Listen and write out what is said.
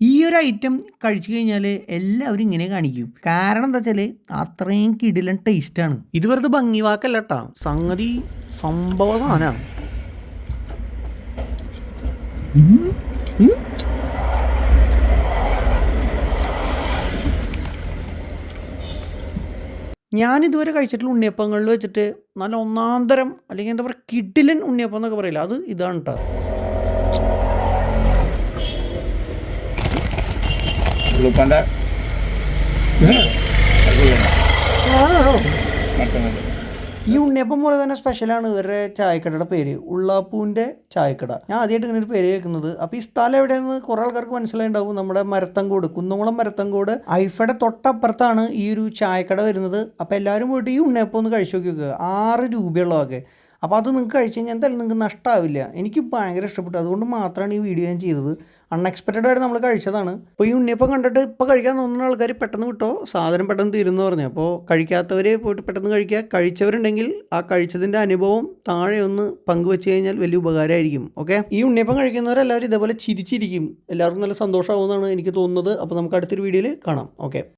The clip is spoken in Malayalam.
ഈ ഒരു ഐറ്റം കഴിച്ചു കഴിഞ്ഞാൽ എല്ലാവരും ഇങ്ങനെ കാണിക്കും. കാരണം എന്താ വെച്ചാൽ അത്രയും കിടിലൻ ടേസ്റ്റാണ് ഇത് വെറുതെ ഭംഗി വാക്കല്ല കേട്ടോ സംഗതി സംഭവ സാധനമാണ് ഞാൻ ഇതുവരെ കഴിച്ചിട്ടുള്ള ഉണ്ണിയപ്പങ്ങളിൽ വെച്ചിട്ട് നല്ല ഒന്നാന്തരം അല്ലെങ്കിൽ എന്താ പറയുക കിഡിലൻ ഉണ്ണിയപ്പം എന്നൊക്കെ പറയില്ല? അത് ഇതാണ് കേട്ടോ ഉളുപ്പന്റെ ഈ ഉണ്ണിയപ്പം പോലെ തന്നെ സ്പെഷ്യലാണ് ഇവരുടെ ചായക്കടയുടെ പേര്. ഉള്ളാപ്പൂവിന്റെ ചായക്കട. ഞാൻ ആദ്യമായിട്ട് ഇങ്ങനെ ഒരു പേര് കേൾക്കുന്നത്. അപ്പോൾ ഈ സ്ഥലം എവിടെയെന്ന് കുറേ ആൾക്കാർക്ക് മനസ്സിലായിണ്ടാവും. നമ്മുടെ മരത്തങ്കോട് കുന്നംകുളം മരത്തങ്കോട്. ഐഫയുടെ തൊട്ടപ്പുറത്താണ് ഈ ഒരു ചായക്കട വരുന്നത്. അപ്പോൾ എല്ലാവരും പോയിട്ട് ഈ ഉണ്ണിയപ്പം ഒന്ന് കഴിച്ചു നോക്കി നോക്കുക. ആറ് രൂപയുള്ളതൊക്കെ അപ്പോൾ അത് നിങ്ങൾക്ക് കഴിച്ച് കഴിഞ്ഞാൽ എന്തായാലും നിങ്ങൾക്ക് നഷ്ടമാവില്ല എനിക്ക് ഭയങ്കര ഇഷ്ടപ്പെട്ടു. അതുകൊണ്ട് മാത്രമാണ് ഈ വീഡിയോ ഞാൻ ചെയ്തത്. അൺഎക്സ്പെക്റ്റഡ് ആയിട്ട് നമ്മൾ കഴിച്ചതാണ്. അപ്പോൾ ഈ ഉണ്ണിയപ്പം കണ്ടിട്ട് ഇപ്പോൾ കഴിക്കാൻ തോന്നുന്ന ആൾക്കാർ പെട്ടെന്ന് കിട്ടോ സാധനം പെട്ടെന്ന് തീരുന്നു പറഞ്ഞു. അപ്പോൾ കഴിക്കാത്തവർ പോയിട്ട് പെട്ടെന്ന് കഴിക്കുക. കഴിച്ചവരുണ്ടെങ്കിൽ ആ കഴിച്ചതിന്റെ അനുഭവം താഴെ ഒന്ന് പങ്കുവെച്ച് കഴിഞ്ഞാൽ വലിയ ഉപകാരമായിരിക്കും. ഓക്കെ? ഈ ഉണ്ണിയപ്പം കഴിക്കുന്നവരെല്ലാവരും ഇതേപോലെ ചിരിച്ചിരിക്കും. എല്ലാവർക്കും നല്ല സന്തോഷമാവുമെന്നാണ് എനിക്ക് തോന്നുന്നത്. അപ്പോൾ നമുക്ക് അടുത്തൊരു വീഡിയോയിൽ കാണാം. ഓക്കെ?